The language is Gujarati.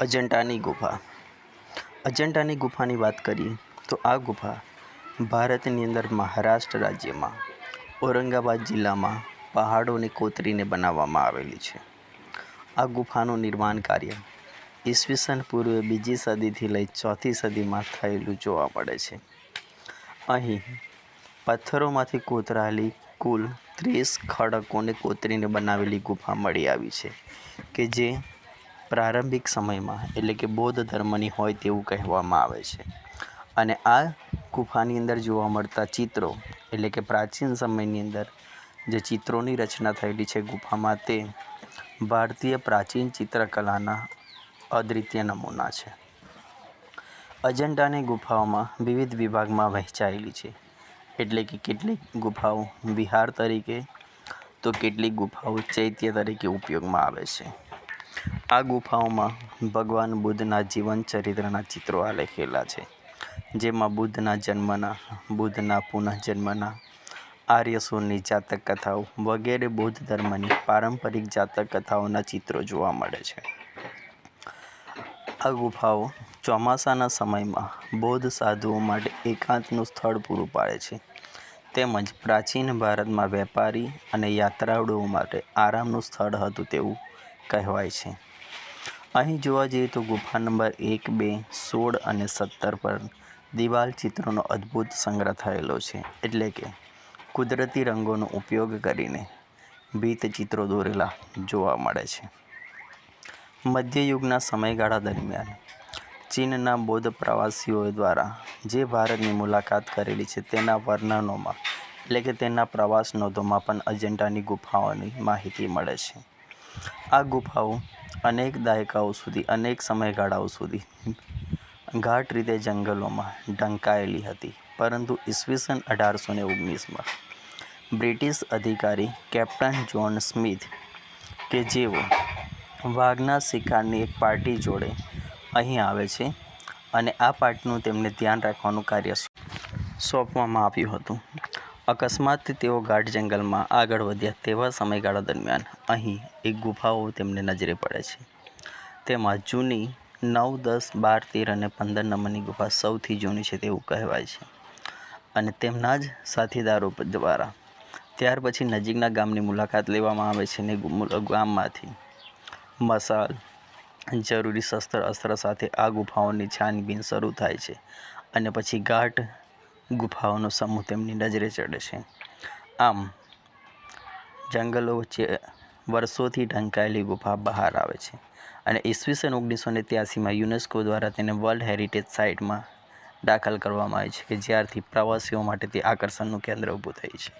અજંટાની ગુફા. અજંટાની ગુફાની વાત કરીએ તો આ ગુફા ભારતની અંદર મહારાષ્ટ્ર રાજ્યમાં, ઔરંગાબાદ જિલ્લામાં પહાડોને કોતરીને બનાવવામાં આવેલી છે. આ ગુફાનું નિર્માણ કાર્ય ઈસવીસન પૂર્વે બીજી સદીથી લઈ ચોથી સદીમાં થયેલું જોવા મળે છે. અહીં પથ્થરોમાંથી કોતરાયેલી કુલ ત્રીસ ખડકોને કોતરીને બનાવેલી ગુફા મળી આવી છે કે જે પ્રારંભિક સમયમાં, એટલે કે બૌદ્ધ ધર્મની હોય તેવું કહેવામાં આવે છે. અને આ ગુફાની અંદર જોવા મળતા ચિત્રો, એટલે કે પ્રાચીન સમયની અંદર જે ચિત્રોની રચના થયેલી છે ગુફામાં, તે ભારતીય પ્રાચીન ચિત્રકલાના અદ્વિતીય નમૂના છે. અજંટાની ગુફાઓમાં વિવિધ વિભાગમાં વહેંચાયેલી છે. એટલે કે કેટલીક ગુફાઓ વિહાર તરીકે, તો કેટલીક ગુફાઓ ચૈત્ય તરીકે ઉપયોગમાં આવે છે. આ ગુફાઓમાં ભગવાન બુદ્ધના જીવન ચરિત્રના ચિત્રો આલેખેલા છે. જેમાં બુદ્ધના જન્મના, બુદ્ધના પુનઃજન્મના આર્યસુરની જાતક કથાઓ વગેરે બૌદ્ધ ધર્મની પારંપરિક જાતક કથાઓના ચિત્રો જોવા મળે છે. આ ગુફાઓ ચોમાસાના સમયમાં બૌદ્ધ સાધુઓ માટે એકાંતનું સ્થળ પૂરું પાડે છે. તેમજ પ્રાચીન ભારતમાં વેપારી અને યાત્રાળુઓ માટે આરામનું સ્થળ હતું તેવું કહેવાય છે. અહીં જોવા જઈએ તો ગુફા નંબર એક, બે, સોળ અને સત્તર પર દિવાલ ચિત્રોનો અદ્ભુત સંગ્રહ થયેલો છે. એટલે કે કુદરતી રંગોનો ઉપયોગ કરીને ભીત ચિત્રો દોરેલા જોવા મળે છે. મધ્યયુગના સમયગાળા દરમિયાન ચીનના બૌદ્ધ પ્રવાસીઓ દ્વારા જે ભારતની મુલાકાત કરેલી છે તેના વર્ણનોમાં, એટલે કે તેના પ્રવાસ નોંધોમાં પણ અજંટાની ગુફાઓની માહિતી મળે છે. આ ગુફાઓ અનેક દાયકાઓ સુધી, અનેક સમયગાળાઓ સુધી ઘાટ રીતે જંગલોમાં ઢંકાયેલી હતી, પરંતુ ઈસવીસન અઢારસો ને ઓગણીસમાં બ્રિટિશ અધિકારી કેપ્ટન જ્હોન સ્મિથ કે જેઓ વાઘના શિકારની એક પાર્ટી જોડે અહીં આવે છે અને આ પાર્ટીનું તેમને ધ્યાન રાખવાનું કાર્ય સોંપવામાં આવ્યું હતું. અકસ્માતથી તેઓ ગાઢ જંગલમાં આગળ વધ્યા તેવા સમયગાળા દરમિયાન અહીં એક ગુફાઓ તેમને નજરે પડે છે. તેમાં જૂની નવ, દસ, બાર, તેર અને પંદર નંબરની ગુફા સૌથી જૂની છે તેવું કહેવાય છે અને તેમના જ સાથીદારો દ્વારા. ત્યાર પછી નજીકના ગામની મુલાકાત લેવામાં આવે છે ને ગામમાંથી. મસાલ, જરૂરી શસ્ત્ર અસ્ત્ર સાથે આ ગુફાઓની છાનબીન શરૂ થાય છે અને પછી ગાઢ ગુફાઓનો સમૂહ તેમની નજરે ચડે છે. આમ, જંગલો વચ્ચે વર્ષોથી ઢંકાયેલી ગુફા બહાર આવે છે અને ઈસવીસન ઓગણીસો ને ત્યાસીમાં યુનેસ્કો દ્વારા તેને વર્લ્ડ હેરિટેજ સાઇટમાં દાખલ કરવામાં આવી છે કે જ્યારથી પ્રવાસીઓ માટે તે આકર્ષણનું કેન્દ્ર ઊભું થયું છે.